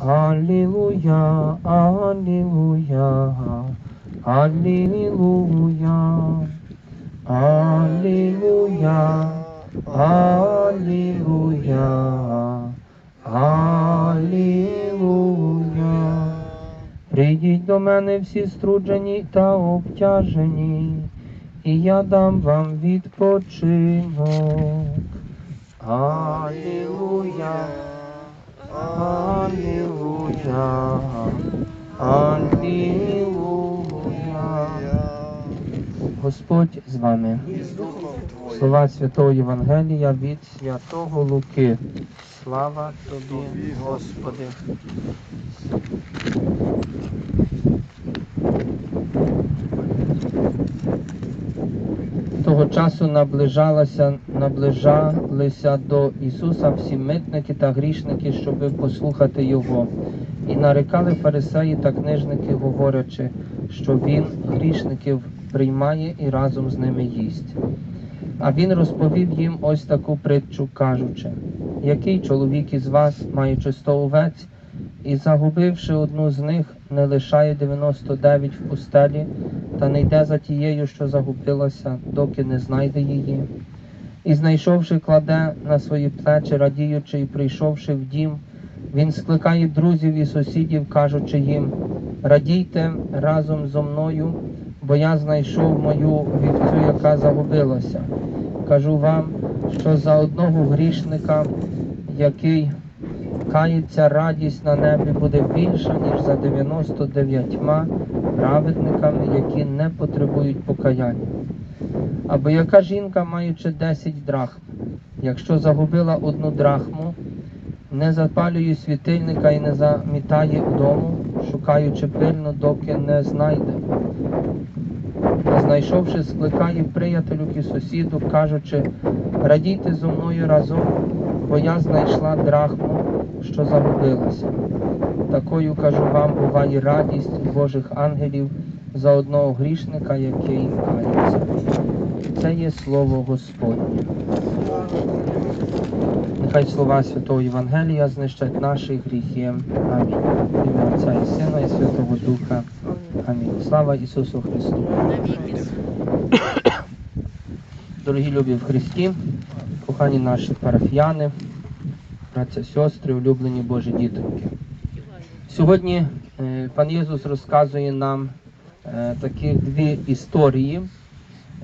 Алілуя, Алілуя, Алілуя, Алілуя, Алілуя, Алілуя. Прийдіть до мене всі струджені та обтяжені, і я дам вам відпочинок. Алілуя, Алілуя, Алілуя. Господь з вами. Слова Святого Євангелія від Святого Луки. Слава тобі, Господи. Того часу наближалася, наближалися до Ісуса всі митники та грішники, щоби послухати Його. І нарекали фарисеї та книжники, говорячи, що Він грішників приймає і разом з ними їсть. А він розповів їм ось таку притчу, кажучи, який чоловік із вас, маючи сто овець, і загубивши одну з них, не лишає 99 в пустелі, та не йде за тією, що загубилася, доки не знайде її. І знайшовши, кладе на свої плечі, радіючи, і прийшовши в дім, він скликає друзів і сусідів, кажучи їм: радійте разом зо мною, бо я знайшов мою вівцю, яка загубилася. Кажу вам, що за одного грішника, який кається, радість на небі буде більша, ніж за 99 праведниками, які не потребують покаяння. Або яка жінка, маючи 10 драхм, якщо загубила одну драхму, не запалює світильника і не замітає дому, шукаючи пильно, доки не знайде. Знайшовши, скликає приятелю і сусіду, кажучи, радійте зо мною разом, бо я знайшла драхму, що загубилася. Такою, кажу вам, буває радість Божих ангелів за одного грішника, який кається. Це є слово Господнє. Нехай слова Святого Євангелія знищать наші гріхи. Амінь. Ім'я Отця і Сина і Святого Духа. Амінь. Слава Ісусу Христу. Дорогі любі в Христі, кохані наші парафіяни, братця, сестри, улюблені Божі дітоньки. Сьогодні е, пан Єсус розказує нам таких дві історії,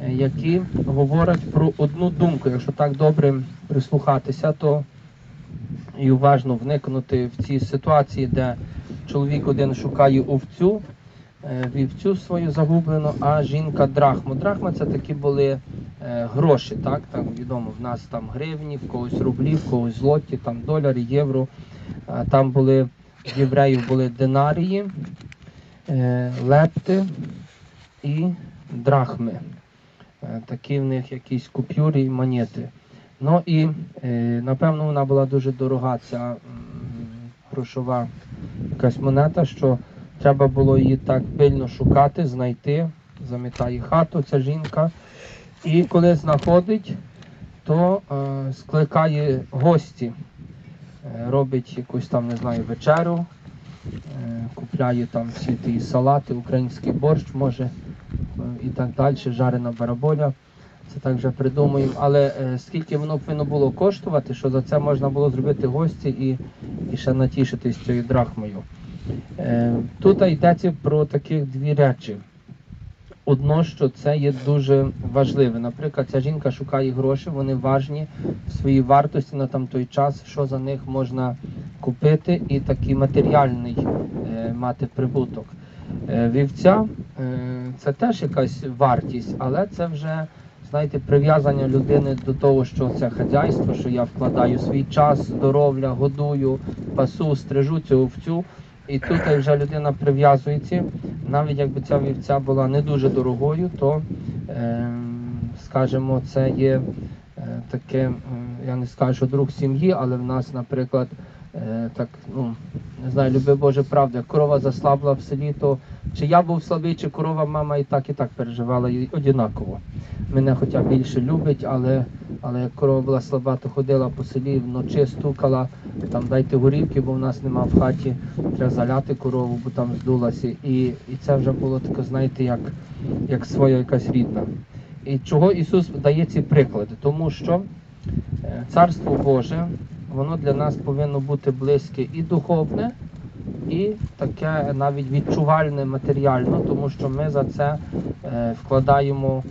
е, які говорять про одну думку. Якщо так добре прислухатися, то і уважно вникнути в ці ситуації, де чоловік один шукає овцю, е, вівцю свою загублену, а жінка драхму. Драхма це такі були е, гроші, так? Там відомо, в нас там гривні, в когось рублі, в когось злоті, там доляри, євро. Там були в євреїв були динарії, е, лепти і драхми. Е, Такі в них якісь купюри і монети. Ну і е, напевно вона була дуже дорога, ця грошова якась монета, що треба було її так пильно шукати, знайти, замітає хату ця жінка. І коли знаходить, то е, скликає гості, Е, робить якусь там, не знаю, вечерю, е, купляє там всі ті салати, український борщ, може, е, і так далі, жарена бараболя. Це так вже придумуємо. Але е, скільки воно повинно було коштувати, що за це можна було зробити гості і, і ще натішитись цією драхмою. Тут йдеться про таких дві речі. Одно, що це є дуже важливе. Наприклад, ця жінка шукає гроші, вони важні в своїй вартості на там той час, що за них можна купити, і такий матеріальний е, мати прибуток. Е, вівця е, це теж якась вартість, але це вже знаєте, прив'язання людини до того, що це хазяйство, що я вкладаю свій час, здоров'я, годую, пасу, стрижу цю овцю. І тут вже людина прив'язується. Навіть якби ця вівця була не дуже дорогою, то, скажімо, це є таке, я не скажу, друг сім'ї, але в нас, наприклад, так, ну, не знаю, люби Боже правда, корова заслабла в селі, то чи я був слабий, чи корова, мама і так, і так переживала і однаково. Мене хоча більше любить, але, але як корова була слаба, то ходила по селі, вночі стукала, там дайте горівки, бо в нас нема в хаті, треба заляти корову, бо там здулася. І, і це вже було таке, знаєте, як, як своя якась рідна. І чого Ісус дає ці приклади? Тому що е, Царство Боже, воно для нас повинно бути близьке і духовне, і таке навіть відчувальне матеріально, тому що ми за це е, вкладаємо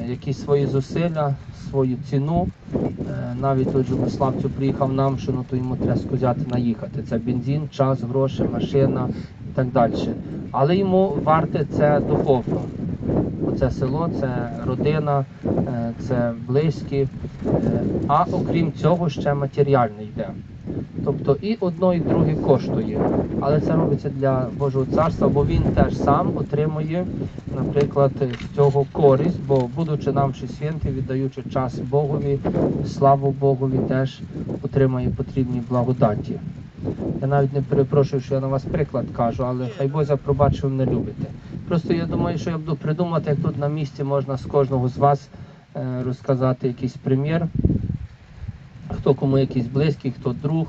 е, якісь свої зусилля, свою ціну. Е, навіть той же приїхав нам, що ну, то йому треба скузяти наїхати. Це бензин, час, гроші, машина і так далі. Але йому варте це духовно. Це село, це родина, е, це близькі, е, а окрім цього ще матеріальне йде. Тобто і одно, і друге коштує. Але це робиться для Божого царства, бо він теж сам отримує, наприклад, з цього користь, бо будучи нам ще святи, віддаючи час Богові, славу Богові, теж отримає потрібні благодаті. Я навіть не перепрошую, що я на вас приклад кажу, але хай Бозя пробачить, ви мене любите. Просто я думаю, що я буду придумати, як тут на місці можна з кожного з вас е, розказати якийсь примір. Хто кому якийсь близький, хто друг.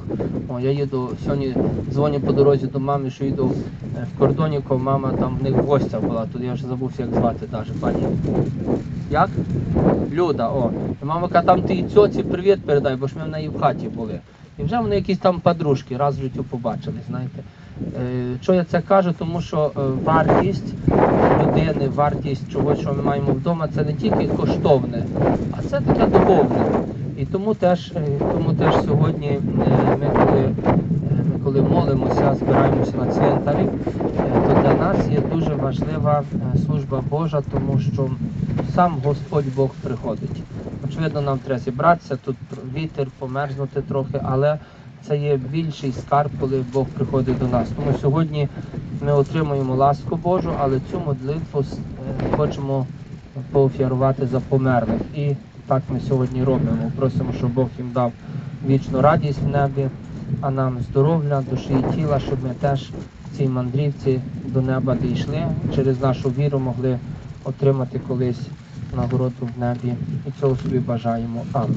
О, я їду сьогодні, дзвоню по дорозі до мами, що їду е, в Кордоніко, мама там в них в гостях була, тут я вже забувся, як звати навіть пані. Як? Люда, о. Мама каже, там ти цьоці привіт передай, бо ж ми в неї в хаті були. І вже вони якісь там подружки раз в життю побачили, знаєте. Е, Що я це кажу? Тому що е, вартість людини, вартість чогось, що ми маємо вдома, це не тільки коштовне, а це таке духовне. І тому теж, е, тому теж сьогодні ми коли, ми коли молимося, збираємося на цвинтарі, то для нас є дуже важлива служба Божа, тому що сам Господь Бог приходить. Очевидно, нам треба зібратися, тут вітер, померзнути трохи, але це є більший скарб, коли Бог приходить до нас. Тому сьогодні ми отримуємо ласку Божу, але цю молитву е, хочемо поофіарувати за померлих. І так ми сьогодні робимо. Просимо, щоб Бог їм дав вічну радість в небі, а нам здоров'я, душі і тіла, щоб ми теж в цій мандрівці до неба дійшли, через нашу віру могли отримати колись нагороду в небі. І цього собі бажаємо. Амінь.